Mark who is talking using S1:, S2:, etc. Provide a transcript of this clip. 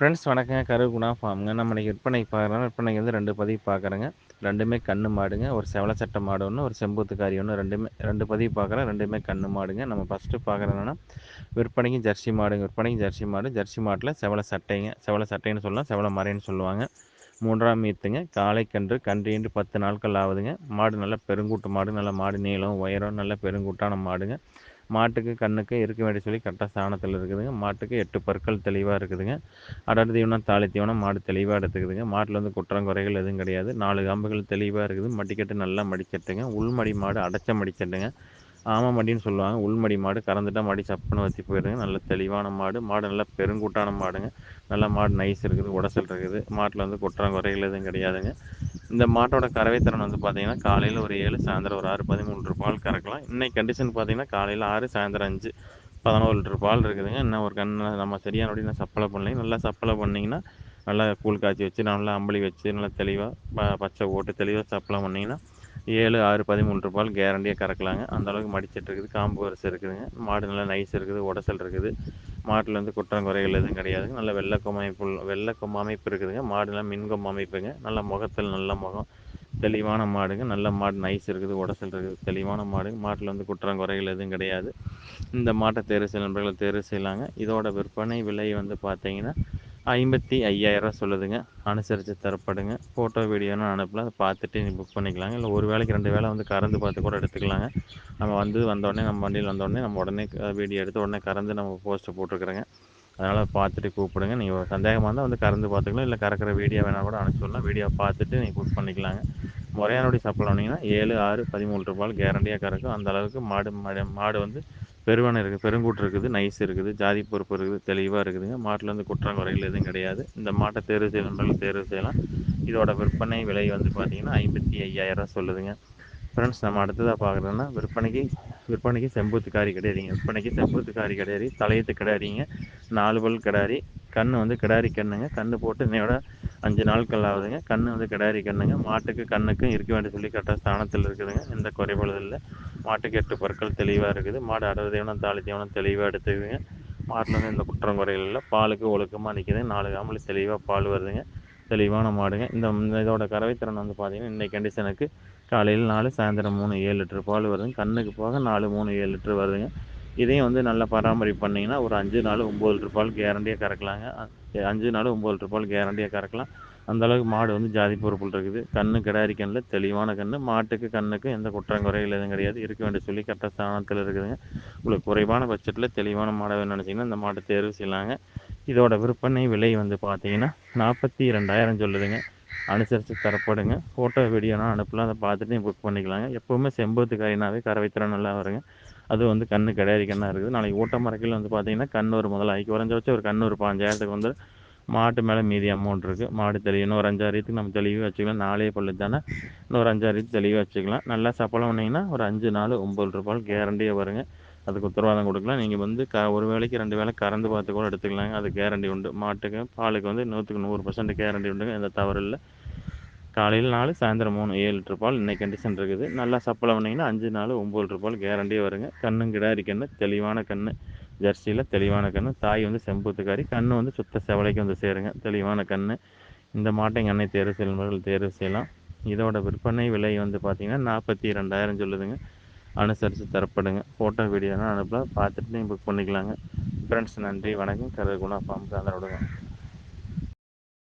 S1: Friends வணக்கங்க. கருகுணா ஃபார்முங்க. நம்ம இன்றைக்கி விற்பனைக்கு பார்க்குறோம். விற்பனைக்கு வந்து ரெண்டு பதிவு பார்க்குறேங்க. ரெண்டுமே கண்ணு மாடுங்க. ஒரு செவல சட்டை மாடு ஒன்று ஒரு செம்பூத்துக்காரி ஒன்று ரெண்டுமே ரெண்டு பதிவு பார்க்குறேன் ரெண்டுமே கண்ணு மாடுங்க. நம்ம ஃபஸ்ட்டு பார்க்குறோன்னா விற்பனைக்கு ஜெர்சி மாடுங்க. விற்பனைக்கு ஜெர்சி மாடு. ஜெர்சி மாட்டில் செவல சட்டைங்க. செவல சட்டைன்னு சொல்லலாம். செவல மறைன்னு சொல்லுவாங்க. மூன்றாம் மீத்துங்க காலை கன்று கன்றின்று பத்து நாட்கள் ஆகுதுங்க. மாடு நல்லா பெருங்கூட்டு மாடு. நல்ல மாடு நீளம் உயரம் நல்ல பெருங்கூட்டான மாடுங்க. மாட்டுக்கு கண்ணுக்கு இருக்க வேண்டிய சொல்லி கரெக்டாக சாணத்தில் இருக்குதுங்க. மாட்டுக்கு எட்டு பற்கள் தெளிவாக இருக்குதுங்க. அடர் தீவனம் தாலி தீவனம் மாடு தெளிவாக எடுத்துக்குதுங்க. மாட்டில் வந்து குற்றம் குறைகள் எதுவும் கிடையாது. நாலு காம்புகள் தெளிவாக இருக்குது. மடிக்கட்டு நல்லா மடிக்கட்டுங்க உள்மடி மாடு அடைச்ச மடிக்கட்டுங்க ஆமா மடின்னு சொல்லுவாங்க. உள்மடி மாடு கறந்துட்டால் மடி சப்புன்னு வச்சு போயிடுங்க. நல்ல தெளிவான மாடு. மாடு நல்லா பெருங்கூட்டான மாடுங்க. நல்லா மாடு நைஸ் இருக்குது உடசல் இருக்குது. மாட்டில் வந்து குற்றம் குறைகள் எதுவும் கிடையாதுங்க. இந்த மாட்டோட கறவைத்திறன் வந்து பார்த்தீங்கன்னா காலையில் ஒரு ஏழு சாயந்தரம் ஒரு ஆறு பதிமூன்று பால் கறக்கலாம். இன்னைக்கு கண்டிஷன் பார்த்தீங்கன்னா காலையில் ஆறு சாயந்தரம் அஞ்சு பதினோரு லிட்டர் பால் இருக்குதுங்க. இன்னும் ஒரு கண்ணை நம்ம சரியான நான் சப்பளை பண்ணலைங்க. நல்லா சப்பளை பண்ணிங்கன்னா நல்லா கூழ் காய்ச்சி வச்சு நல்லா அம்பளி வச்சு நல்லா தெளிவாக பச்சை போட்டு தெளிவாக சப்பளை பண்ணிங்கன்னா ஏழு ஆறு பதிமூன்று பால் கேரண்டியாக கறக்கலாங்க. அந்த அளவுக்கு மடிச்சிட்டு இருக்குது காம்பு வரிசை இருக்குதுங்க. மாடு நல்லா நைஸ் இருக்குது உடசல் இருக்குது. மாட்டில் வந்து குற்றம் குறைகள் எதுவும் கிடையாதுங்க. நல்ல வெள்ளை அமைப்பு வெள்ளை அமைப்பு இருக்குதுங்க. மாடுலாம் மின் கொம்ப அமைப்புங்க. நல்ல முகத்தில் நல்ல முகம். தெளிவான மாடுங்க. நல்ல மாடு நைஸ் இருக்குது உடசல் இருக்குது. தெளிவான மாடுங்க. மாட்டில் வந்து குற்றம் குறைகள் எதுவும் கிடையாது. இந்த மாட்டை தேர்வு செய்ய நண்பர்கள் தேர்வு செய்யலாங்க. இதோட விற்பனை விலை வந்து பார்த்தீங்கன்னா ஐம்பத்தி ஐயாயிரரூவா சொல்லுதுங்க. அனுசரித்து தரப்படுங்க. ஃபோட்டோ வீடியோன்னு அனுப்பலாம். அதை பார்த்துட்டு நீங்கள் புக் பண்ணிக்கலாங்க. இல்லை ஒரு வேலைக்கு ரெண்டு வேலை வந்து கறந்து பார்த்து கூட எடுத்துக்கலாங்க. நம்ம வந்து வந்தோடனே நம்ம வண்டியில் வந்தோடனே நம்ம உடனே வீடியோ எடுத்து உடனே கறந்து நம்ம போஸ்ட்டை போட்டுருக்குறேங்க. அதனால் பார்த்துட்டு கூப்பிடுங்க. நீங்கள் சந்தேகமாக இருந்தால் வந்து கறந்து பார்த்துக்கலாம். இல்லை கறக்கிற வீடியோ வேணால் கூட அனுப்பிச்சுடலாம் வீடியோ பார்த்துட்டு நீங்கள் புக் பண்ணிக்கலாங்க. முறையானபடி சப்ளை ஏழு ஆறு பதிமூணு ரூபாய் கேரண்டியாக கறக்கும் அந்த அளவுக்கு மாடு மாடு வந்து பெருவனை இருக்குது பெருங்கூட்டு இருக்குது நைஸ் இருக்குது ஜாதி பொறுப்பு இருக்குது தெளிவாக இருக்குதுங்க. மாட்டில் வந்து குற்றம் குறைகள் எதுவும் கிடையாது. இந்த மாட்டை தேர்வு செய்யணும் தேர்வு செய்யலாம். இதோட விற்பனை விலை வந்து பார்த்தீங்கன்னா ஐம்பத்தி ஐயாயிரம் சொல்லுதுங்க. ஃப்ரெண்ட்ஸ் நம்ம அடுத்ததாக பார்க்குறோன்னா விற்பனைக்கு விற்பனைக்கு செம்பூத்து காரி கிடையாதுங்க. விற்பனைக்கு செம்பூத்து காரி கிடையாது தலையத்து கிடையாதுங்க. நாலு பல் கிடையாது கண் வந்து கிடாரி கண்ணுங்க. கண் போட்டு இன்னையோட அஞ்சு நாட்கள் ஆகுதுங்க கண் வந்து கிடாரி கண்ணுங்க. மாட்டுக்கு கண்ணுக்கும் இருக்க வேண்டிய சொல்லி கரெக்டாக ஸ்தானத்தில் இருக்குதுங்க. எந்த குறைபாடு இல்லை. மாட்டுக்கு எட்டு பற்கள் தெளிவாக இருக்குது. மாடு அடர் தீவனம் தாலி தீவனம் தெளிவாக எடுத்துக்குதுங்க. மாட்டில் வந்து எந்த குற்றம் குறைகள் இல்லை. பாலுக்கு ஒழுக்கமாக நிற்கிது நாலு காமல் தெளிவாக பால் வருதுங்க. தெளிவான மாடுங்க. இந்த இதோட கறவைத்திறன் வந்து பார்த்தீங்கன்னா இன்றைக்கி கண்டிஷனுக்கு காலையில் நாலு சாயந்தரம் மூணு ஏழு லிட்டர் பால் வருதுங்க. கண்ணுக்கு போக நாலு மூணு ஏழு லிட்டர் வருதுங்க. இதையும் வந்து நல்லா பராமரிப்பு பண்ணிங்கன்னா ஒரு அஞ்சு நாள் ஒம்பது லிட்டர் பால் கேரண்டியாக கறக்கலாங்க. அஞ்சு நாள் ஒம்பது லிட்டர் பால் கேரண்டியாக கறக்கலாம். அந்தளவுக்கு மாடு வந்து ஜாதி பொறுப்புள் இருக்குது. கண்ணு கிடாரி கண்ணில் தெளிவான கண் மாட்டுக்கு கண்ணுக்கு எந்த குற்றம் குறைகள் எதுவும் கிடையாது. இருக்க வேண்டிய சொல்லி கரெக்டாக ஸ்தானத்தில் இருக்குதுங்க. உங்களுக்கு குறைவான பட்ஜெட்டில் தெளிவான மாடை நினச்சிங்கன்னா இந்த மாட்டை தேர்வு செய்யலாங்க. இதோட விற்பனை விலை வந்து பார்த்தீங்கன்னா நாற்பத்தி ரெண்டாயிரம் சொல்லுதுங்க. அனுசரித்து தரப்படுங்க. ஃபோட்டோ வீடியோனா அனுப்பலாம். அதை பார்த்துட்டு புக் பண்ணிக்கலாங்க. எப்போவுமே செம்பருத்து காயினாவே கறவைத்திறன் நல்லா வருங்க. அது வந்து கண்ணு கிடையாது கண்ணாக இருக்குது. நாளைக்கு ஊட்ட மரக்கில் வந்து பார்த்தீங்கன்னா கண் ஒரு முதலாளிக்கு குறைஞ்ச வச்சு ஒரு கண் ஒரு பாஞ்சாயிரத்துக்கு வந்து மாட்டு மேலே மீதி அமௌண்ட் இருக்குது மாடு தெளிவு இன்னொரு அஞ்சாயிரத்துக்கு நம்ம தெளிவாக வச்சுக்கலாம். நாலே பல்லு தானே. இன்னொரு அஞ்சாயிரத்துக்கு தெளிவாக வச்சுக்கலாம். நல்லா சப்பளம் பண்ணிங்கன்னா ஒரு அஞ்சு நாள் ஒம்பது ரூபாய் கேரண்டியாக வருங்க. அதுக்கு உத்தரவாதம் கொடுக்கலாம். நீங்கள் வந்து க ஒரு வேலைக்கு ரெண்டு வேலை கறந்து பார்த்து கூட எடுத்துக்கலாங்க. அது கேரண்டி உண்டு. மாட்டுக்கு பாலுக்கு வந்து நூற்றுக்கு நூறு பர்சன்ட் கேரண்டி உண்டுங்க. எந்த தவறு இல்லை. காலையில் நாலு சாயந்தரம் மூணு ஏழு லிட்டர் பால். இன்னைக்கு கண்டிஷன் இருக்குது. நல்லா சப்ளை பண்ணிங்கன்னா அஞ்சு நாள் ஒம்பது லிட்டர் பால் கேரண்டியே வருங்க. கண்ணும் கிடாரி கண்ணு தெளிவான கண்ணு. ஜெர்சியில் தெளிவான கன்று தாய் வந்து செம்பூத்துக்காரி. கன்று வந்து சுத்த செவலைக்கு வந்து சேருங்க. தெளிவான கன்று இந்த மாட்டை எங்கள் அன்னை தேர்வு செய்யும் தேர்வு செய்யலாம். இதோட விற்பனை விலை வந்து பார்த்திங்கன்னா நாற்பத்தி ரெண்டாயிரம் சொல்லுதுங்க. அனுசரித்து தரப்படுங்க. ஃபோட்டோ வீடியோலாம் அனுப்பலாம் பார்த்துட்டு நீங்கள் புக் பண்ணிக்கலாங்க. ஃப்ரெண்ட்ஸ் நன்றி வணக்கம். கருகுணா ஃபார்ம் சாந்தரோடுங்க